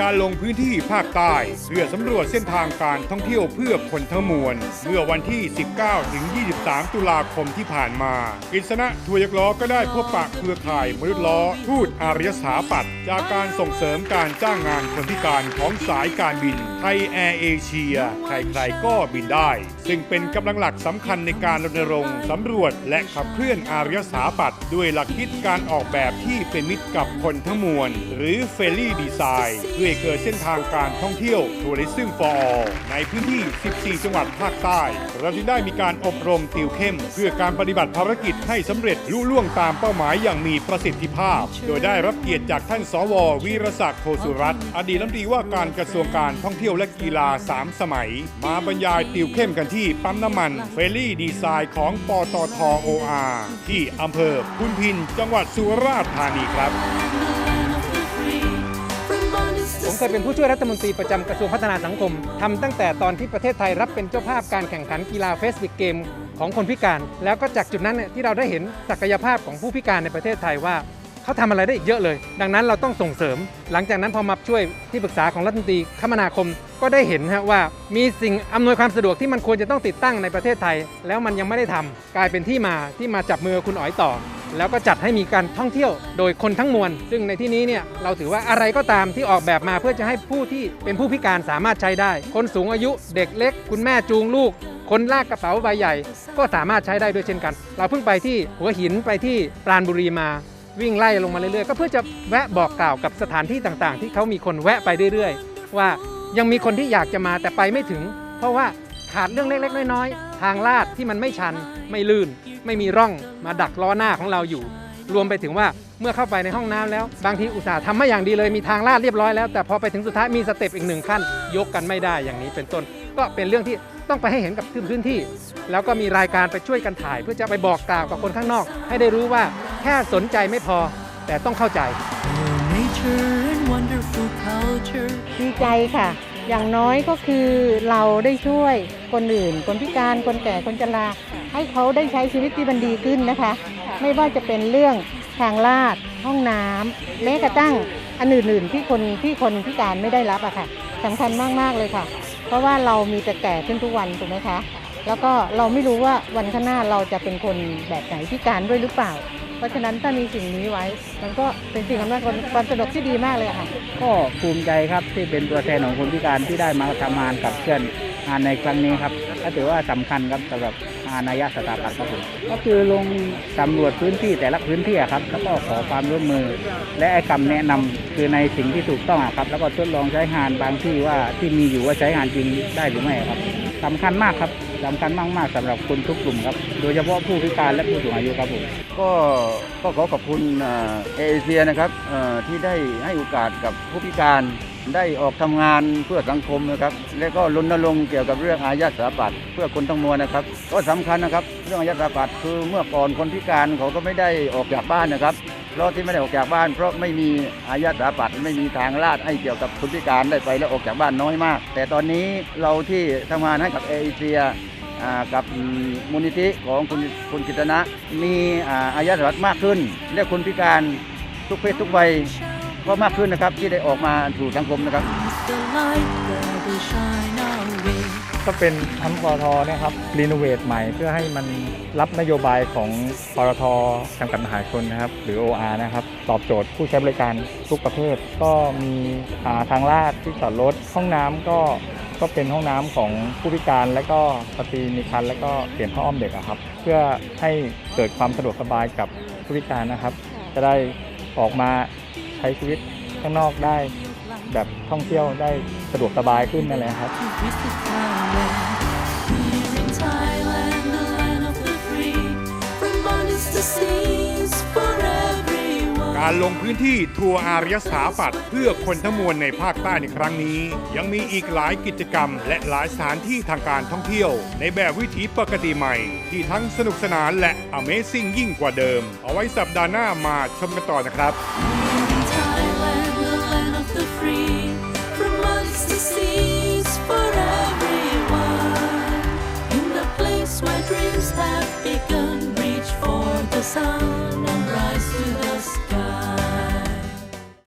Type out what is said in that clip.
การลงพื้นที่ภาคใต้เพื่อสำรวจเส้นทางการท่องเที่ยวเพื่อคนทั้งมวล เมื่อวันที่ 19 ถึง 23 ตุลาคมที่ผ่านมากิษณะทัวร์ยักล้อก็ได้พบปะเครือข่ายมนุษย์ล้อทูตอารยสถาปัตย์จากการส่งเสริมการจ้างงานคนพิการของสายการบินไทยแอร์เอเชียใครๆก็บินได้ ซึ่งเป็นกำลังหลักสำคัญในการรณรงค์สำรวจและขับเคลื่อนอารยสถาปัตย์ด้วยหลักคิดการออกแบบที่เป็นมิตรกับคนทั้งมวล หรือเฟรลี่ดีไซน์เพื่อเกิดเส้นทางการท่องเที่ยวทัวริซึมฟอร์ในพื้นที่ 14 จังหวัดภาคใต้ เราจึงได้มีการอบรมติวเข้ม เพื่อการปฏิบัติภารกิจให้สำเร็จลุล่วงตามเป้าหมายอย่างมีประสิทธิภาพ โดยได้รับเกียรติจากท่านสววีรศักดิ์โทสุรัตน์อดีตรัฐมนตรีว่าการกระทรวงการท่องเที่ยวและกีฬา 3 สมัย มาบรรยายติวเข้มกันที่ที่ปั๊มน้ำมันเฟรลี่ดีไซน์ของปตทโออาที่อำเภอพุนพิน จังหวัดสุราษฎร์ธานีครับ ผมเคยเป็นผู้ช่วยรัฐมนตรีประจำกระทรวงพัฒนาสังคมทำตั้งแต่ตอนที่ประเทศไทยรับเป็นเจ้าภาพการแข่งขันกีฬาเฟสติกเกมของคนพิการ แล้วก็จากจุดนั้นเนี่ยที่เราได้เห็นศักยภาพของผู้พิการในประเทศไทยว่า เขาทำอะไรได้อีกเยอะเลย ดังนั้นเราต้องส่งเสริม หลังจากนั้นพอมาช่วยที่ปรึกษาของรัฐมนตรีคมนาคมก็ได้เห็นฮะว่ามีสิ่งอำนวยความสะดวกที่มันควรจะต้องติดตั้งในประเทศไทย แล้วมันยังไม่ได้ทำกลายเป็นที่มาที่มาจับมือคุณอ๋อยต่อ แล้วก็จัดให้มีการท่องเที่ยวโดยคนทั้งมวล ซึ่งในที่นี้เนี่ยเราถือว่าอะไรก็ตามที่ออกแบบมาเพื่อจะให้ผู้ที่เป็นผู้พิการสามารถใช้ได้ คนสูงอายุเด็กเล็ก คุณแม่จูงลูกคนลากกระเป๋าใบใหญ่ ก็สามารถใช้ได้ด้วยเช่นกัน เราเพิ่งไปที่หัวหินไปที่ปราณบุรีมา วิ่งไล่ลงมาเรื่อยๆ ก็เพื่อจะแวะบอกกล่าวกับสถานที่ต่างๆ ที่เขามีคนแวะไปเรื่อยๆ ว่ายังมีคนที่อยากจะมาแต่ไปไม่ถึง เพราะว่าขาดเรื่องเล็กๆ น้อยๆ ทางลาดที่มันไม่ชันไม่ลื่น ไม่มีร่องมาดักล้อหน้าของเราอยู่ รวมไปถึงว่าเมื่อเข้าไปในห้องน้ำแล้ว บางทีอุตส่าห์ทำมาอย่างดีเลยมีทางลาดเรียบร้อยแล้ว แต่พอไปถึงสุดท้ายมีสเต็ปอีกหนึ่งขั้น ยกกันไม่ได้อย่างนี้เป็นต้น ก็เป็นเรื่องที่ต้องไปให้เห็นกับพื้นที่ แล้วก็มีรายการไปช่วยกันถ่าย เพื่อจะไปบอกกล่าวกับคนข้างนอก ให้ได้รู้ว่า แค่สนใจไม่พอแต่ต้องเข้าใจ nature and wonderful culture. ดีใจค่ะ อย่างน้อยก็คือเราได้ช่วยคนอื่น คนพิการคนแก่คนชราให้เขาได้ใช้ชีวิตที่มันดีขึ้นนะคะ ไม่ว่าจะเป็นเรื่องทางลาดห้องน้ำแม้กระทั่งอันอื่นๆที่คนที่คนพิการไม่ได้รับอะค่ะสำคัญมากๆเลยค่ะ เพราะว่าเรามีแต่แก่ขึ้นทุกวันถูกไหมคะ แล้วก็เราไม่รู้ว่าวันข้างหน้าเราจะเป็นคนแบบไหนพิการด้วยหรือเปล่า เพราะฉะนั้นถ้ามีสิ่งนี้ไว้ มันก็เป็นสิ่งอำนวยความสะดวกที่ดีมากเลยค่ะ ก็ภูมิใจครับที่เป็นตัวแทนของคนพิการที่ได้มาทำงานกับเพื่อนงานในครั้งนี้ครับก็ถือว่าสำคัญครับสำหรับงานนายสถาปัตย์ครับผมก็คือลงสำรวจพื้นที่แต่ละพื้นที่ครับแล้วก็ขอความร่วมมือ และไอ้คำแนะนำคือในสิ่งที่ถูกต้องครับ แล้วก็ทดลองใช้งานบางที่ว่าที่มีอยู่ว่าใช้งานจริงได้หรือไม่ครับ สำคัญมากครับสำคัญมากๆสำหรับคนทุกกลุ่มครับ โดยเฉพาะผู้พิการและผู้สูงอายุครับผมก็ก็ขอขอบคุณเอเชียนะครับที่ได้ให้โอกาสกับผู้พิการ ได้ออกทำงานเพื่อสังคมนะครับ และก็รณรงค์เกี่ยวกับเรื่องอาญาสาปัตเพื่อคนทั้งมวลนะครับ ก็สำคัญนะครับ เรื่องอาญาสาปัตคือเมื่อก่อนคนพิการเขาก็ไม่ได้ออกจากบ้านนะครับเพราะที่ไม่ได้ออกจากบ้าน เพราะไม่มีอาญาสาปัตไม่มีทางลาดให้เกี่ยวกับคนพิการได้ไปแล้วออกจากบ้านน้อยมาก แต่ตอนนี้เราที่ทำงานให้กับเอเชียกับมูลนิธิของคุณคุณกิตนะ มีอาอายะสวัสดิ์มากขึ้นและคนพิการทุกเพศทุกวัย ก็มากขึ้นนะครับที่ได้ออกมาสู่สังคมนะครับ ก็เป็นทั้งปตทนี่ยครับรีโนเวทใหม่เพื่อให้มันรับนโยบายของปตทจำกัดมหาชนนะครับ หรือ OR นะครับ ตอบโจทย์ผู้ใช้บริการทุกประเภท ก็มีาทางลาดที่จอดรถห้องน้ำก็ก็เป็นห้องน้ำของผู้พิการและก็สตรีมีคันและก็เปลี่ยนผ้าอ้อมเด็กครับ เพื่อให้เกิดความสะดวกสบายกับผู้พิการนะครับ จะได้ออกมา ใช้ชีวิตข้างนอกได้ แบบท่องเที่ยวได้สะดวกสบายขึ้นนั่นแหละครับ การลงพื้นที่ทัวร์อารยสถาปัตย์เพื่อคนทั้งมวลในภาคใต้ในครั้งนี้ ยังมีอีกหลายกิจกรรม และหลายสถานที่ทางการท่องเที่ยว ในแบบวิถีปกติใหม่ ที่ทั้งสนุกสนานและ Amazing ยิ่งกว่าเดิม เอาไว้สัปดาห์หน้ามาชมกันต่อนะครับ